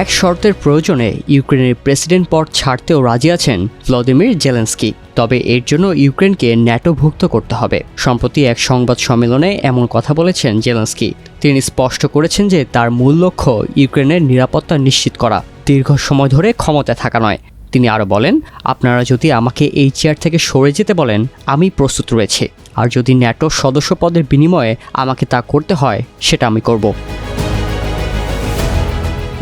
এক শর্তের প্রয়োজনে ইউক্রেনের প্রেসিডেন্ট পদ ছাড়তেও রাজি আছেন ভ্লাদিমির জেলেন্সকি। তবে এর জন্য ইউক্রেনকে ন্যাটোভুক্ত করতে হবে। সম্প্রতি এক সংবাদ সম্মেলনে এমন কথা বলেছেন জেলেন্সকি। তিনি স্পষ্ট করেছেন যে তার মূল লক্ষ্য ইউক্রেনের নিরাপত্তা নিশ্চিত করা, দীর্ঘ সময় ধরে ক্ষমতায় থাকা নয়। তিনি আরও বলেন, আপনারা যদি আমাকে এই চেয়ার থেকে সরে যেতে বলেন, আমি প্রস্তুত রয়েছি। আর যদি ন্যাটো সদস্য পদের বিনিময়ে আমাকে তা করতে হয়, সেটা আমি করব।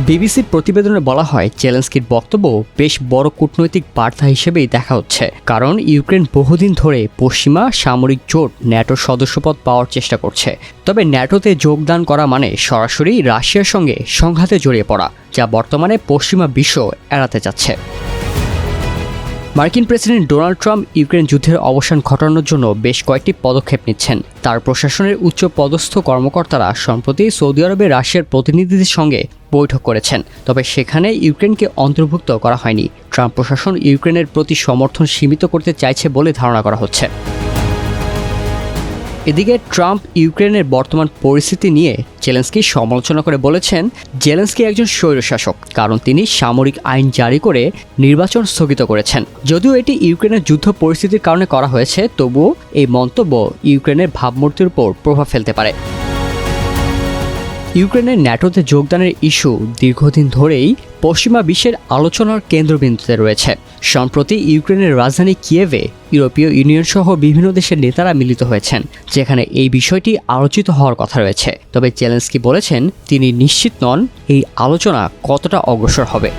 বিবিসির প্রতিবেদনে বলা হয়, জেলেন্সকির বক্তব্য বেশ বড় কূটনৈতিক বার্তা হিসেবেই দেখা হচ্ছে। কারণ, ইউক্রেন বহুদিন ধরে পশ্চিমা সামরিক জোট ন্যাটোর সদস্যপদ পাওয়ার চেষ্টা করছে। তবে ন্যাটোতে যোগদান করা মানে সরাসরি রাশিয়ার সঙ্গে সংঘাতে জড়িয়ে পড়া, যা বর্তমানে পশ্চিমা বিশ্ব এড়াতে চাচ্ছে মার্কিন প্রেসিডেন্ট ডোনাল্ড ট্রাম্প ইউক্রেন যুদ্ধের অবসান ঘটানোর জন্য বেশ কয়েকটি পদক্ষেপ নিচ্ছেন। তার প্রশাসনের উচ্চ পদস্থ কর্মকর্তারা সম্প্রতি সৌদি আরবে রাশিয়ার প্রতিনিধিদের সঙ্গে বৈঠক করেছেন, তবে সেখানে ইউক্রেনকে অন্তর্ভুক্ত করা হয়নি। ট্রাম্প প্রশাসন ইউক্রেনের প্রতি সমর্থন সীমিত করতে চাইছে বলে ধারণা করা হচ্ছে। এদিকে ট্রাম্প ইউক্রেনের বর্তমান পরিস্থিতি নিয়ে জেলেন্সকি সমালোচনা করে বলেছেন, জেলেন্সকি একজন স্বৈরশাসক, কারণ তিনি সামরিক আইন জারি করে নির্বাচন স্থগিত করেছেন। যদিও এটি ইউক্রেনের যুদ্ধ পরিস্থিতির কারণে করা হয়েছে, তবুও এই মন্তব্য ইউক্রেনের ভাবমূর্তির উপর প্রভাব ফেলতে পারে। ইউক্রেনের ন্যাটোতে যোগদানের ইস্যু দীর্ঘদিন ধরেই পশ্চিমা বিশ্বের আলোচনার কেন্দ্রবিন্দুতে রয়েছে। সম্প্রতি ইউক্রেনের রাজধানী কিয়েভে ইউরোপীয় ইউনিয়ন সহ বিভিন্ন দেশের নেতারা মিলিত হয়েছেন, যেখানে এই বিষয়টি আলোচিত হওয়ার কথা রয়েছে। তবে চ্যালেঞ্জকি বলেছেন, তিনি নিশ্চিত নন এই আলোচনা কতটা অগ্রসর হবে।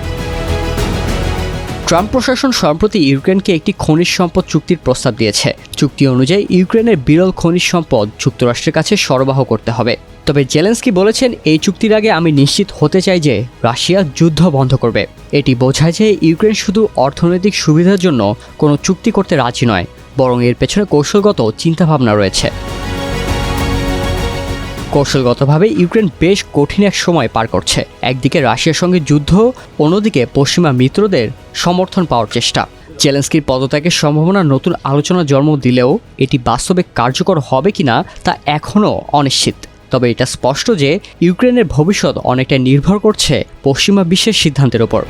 ট্রাম্প প্রশাসন সম্প্রতি ইউক্রেনকে একটি খনিজ সম্পদ চুক্তির প্রস্তাব দিয়েছে। চুক্তি অনুযায়ী ইউক্রেনের বিরল খনিজ সম্পদ যুক্তরাষ্ট্রের কাছে সরবরাহ করতে হবে। তবে জেলেন্সকি বলেছেন, এই চুক্তির আগে আমি নিশ্চিত হতে চাই যে রাশিয়া যুদ্ধ বন্ধ করবে। এটি বোঝায় যে ইউক্রেন শুধু অর্থনৈতিক সুবিধার জন্য কোনো চুক্তি করতে রাজি নয়, বরং এর পেছনে কৌশলগত চিন্তাভাবনা রয়েছে। কৌশলগতভাবে ইউক্রেন বেশ কঠিন এক সময় পার করছে। একদিকে রাশিয়ার সঙ্গে যুদ্ধ, অন্যদিকে পশ্চিমা মিত্রদের সমর্থন পাওয়ার চেষ্টা। জেলেন্সকির পদত্যাগের সম্ভাবনা নতুন আলোচনা জন্ম দিলেও এটি বাস্তবে কার্যকর হবে কিনা তা এখনও অনিশ্চিত। তবে এটা স্পষ্ট যে ইউক্রেনের ভবিষ্যৎ অনেকটা নির্ভর করছে পশ্চিমা বিশ্বের সিদ্ধান্তের ওপর।